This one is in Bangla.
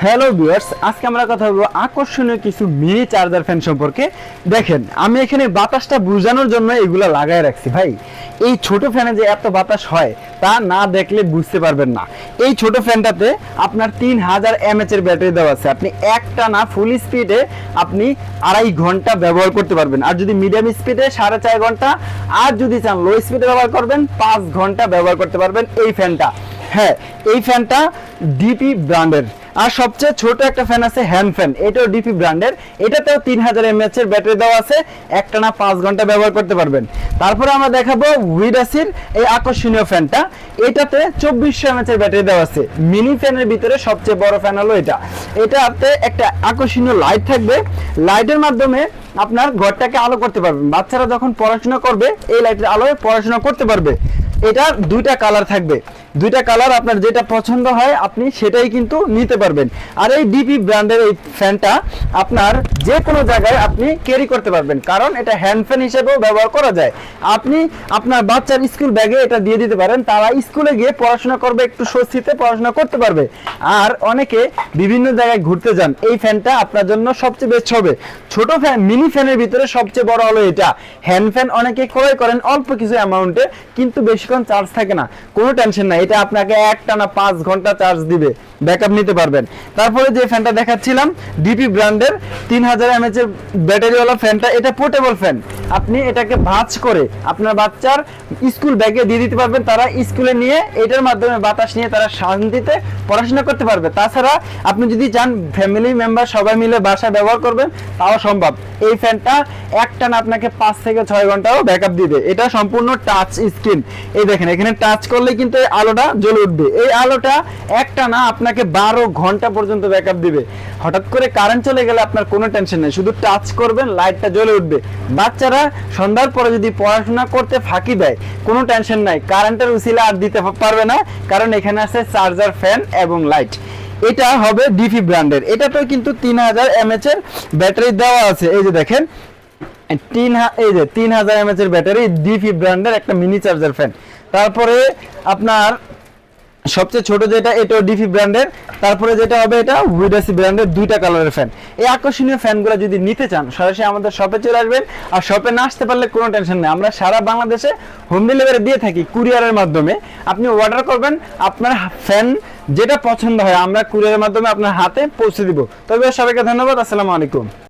হ্যালো ভিউয়ার্স আজকে আমরা কথা বলব আকর্ষণীয় কিছু মিনি চার্জার ফ্যান সম্পর্কে। দেখেন, আমি এখানে বাতাসটা বোঝানোর জন্য এগুলা লাগায় রাখছি ভাই। এই ছোট ফ্যানে যে এত বাতাস হয়, তা না দেখলে বুঝতে পারবেন না। এই ছোট ফ্যানটাতে আপনার তিন হাজার এমএচ এর ব্যাটারি দেওয়া আছে। আপনি একটা না ফুল স্পিডে আপনি আড়াই ঘণ্টা ব্যবহার করতে পারবেন। আর যদি মিডিয়াম স্পিডে সাড়ে চার ঘণ্টা, আর যদি চান লো স্পিডে ব্যবহার করবেন, পাঁচ ঘণ্টা ব্যবহার করতে পারবেন এই ফ্যানটা হ্যাঁ এই ফ্যানটা ডিপি ব্র্যান্ডের আর সবচেয়ে ছোট একটা ফ্যান আছে হ্যান্ড ফ্যান এটাও ডিপি ব্র্যান্ডের এটাতেও তিন হাজার এমএচ এর ব্যাটারি দেওয়া আছে। একটানা পাঁচ ঘণ্টা ব্যবহার করতে পারবেন। তারপরে আমরা দেখাবো উইডাসির এই আকর্ষণীয় ফ্যানটা এটাতে চব্বিশশো এমএচ এর ব্যাটারি দেওয়া আছে। মিনি ফ্যানের ভিতরে সবচেয়ে বড় ফ্যান হলো এটা। এটাতে একটা আকর্ষণীয় লাইট থাকবে। লাইটের মাধ্যমে আপনার ঘরটাকে আলো করতে পারবেন। বাচ্চারা যখন পড়াশোনা করবে, এই লাইটের আলোয় পড়াশোনা করতে পারবে। এটা দুইটা কালার থাকবে। দুইটা কালার আপনার যেটা পছন্দ হয়, আপনি সেটাই কিন্তু নিতে পারবেন। আর এই ডিপি ব্র্যান্ডের এই ফ্যানটা আপনার যে কোনো জায়গায় আপনি ক্যারি করতে পারবেন, কারণ এটা হ্যান্ড ফ্যান হিসেবেও ব্যবহার করা যায়। আপনি আপনার বাচ্চার স্কুল ব্যাগে এটা দিয়ে দিতে পারেন, তারা স্কুলে গিয়ে পড়াশোনা করবে, একটু স্বস্তিতে পড়াশোনা করতে পারবে। আর অনেকে বিভিন্ন জায়গায় ঘুরতে যান, এই ফ্যানটা আপনার জন্য সবচেয়ে বেস্ট হবে। ছোট ফ্যান মিনি ফ্যানের ভিতরে সবচেয়ে বড় হলো এটা। হ্যান্ড ফ্যান অনেকে ক্রয় করেন অল্প কিছু অ্যামাউন্টে কিন্তু বেশিক্ষণ চার্জ থাকে না, কোনো টেনশন নাই। এটা আপনাকে একটানা পাঁচ ঘণ্টা চার্জ দিবে। ব্যাকআপ নিতে পারবেন। তারপরে যে ফ্যানটা দেখাচ্ছিলাম ডিপি ব্র্যান্ডের তিন হাজার এমএচ এর ব্যাটারিওয়ালা ফ্যানটা এটা পোর্টেবল ফ্যান আপনি এটাকে ভাঁজ করে আপনার বাচ্চার স্কুল ব্যাগে দিয়ে দিতে পারবেন। তারা স্কুলে নিয়ে এটার মাধ্যমে বাতাস নিয়ে তারা শান্তিতে পড়াশোনা করতে পারবে। তাছাড়া আপনি যদি চান ফ্যামিলি মেম্বার সবাই মিলে বাসা ব্যবহার করবেন, তাও সম্ভব। এই ফ্যানটা একটানা আপনাকে পাঁচ থেকে ছয় ঘন্টাও ব্যাকআপ দিবে। এটা সম্পূর্ণ টাচ স্ক্রিন এই দেখেন, এখানে টাচ করলে কিন্তু এই আলোটা জ্বলে উঠবে। এই আলোটা একটানা আপনাকে বারো ঘণ্টা পর্যন্ত ব্যাকআপ দিবে। হঠাৎ করে কারেন্ট চলে গেলে আপনার কোনো টেনশন নেই। শুধু টাচ করবেন লাইটটা জ্বলে উঠবে। বাচ্চারা সন্ধ্যার পরে যদি পড়াশোনা করতে ফাঁকি দেয়, কোনো টেনশন নাই। কারেন্টের উসিলে আর দিতে পারবে না, কারণ এখানে আছে চার্জার ফ্যান এবং লাইট এটা হবে ডিফি ব্র্যান্ডের এটাতে কিন্তু তিন হাজার এমএচ এর ব্যাটারি দেওয়া আছে। এই যে দেখেন, তিন এই যে তিন হাজার এমএচ এর ব্যাটারি ডিফি ব্র্যান্ডের একটা মিনি চার্জার ফ্যান তারপরে আপনার সবচেয়ে ছোট যেটা এটাও ডিফি ব্র্যান্ডের তারপরে যেটা হবে এটা উইডাসি ব্র্যান্ডের দুইটা কালারের ফ্যান এই আকর্ষণীয় ফ্যানগুলো যদি নিতে চান, সরাসরি আমাদের শপে চলে আসবেন। আর শপে না আসতে পারলে কোনো টেনশন নেই। আমরা সারা বাংলাদেশে হোম ডেলিভারি দিয়ে থাকি কুরিয়ারের মাধ্যমে। আপনি অর্ডার করবেন, আপনার ফ্যান যেটা পছন্দ হয়, আমরা কুরিয়ারের মাধ্যমে আপনার হাতে পৌঁছে দিব। তবে সবাইকে ধন্যবাদ, আসসালামু আলাইকুম।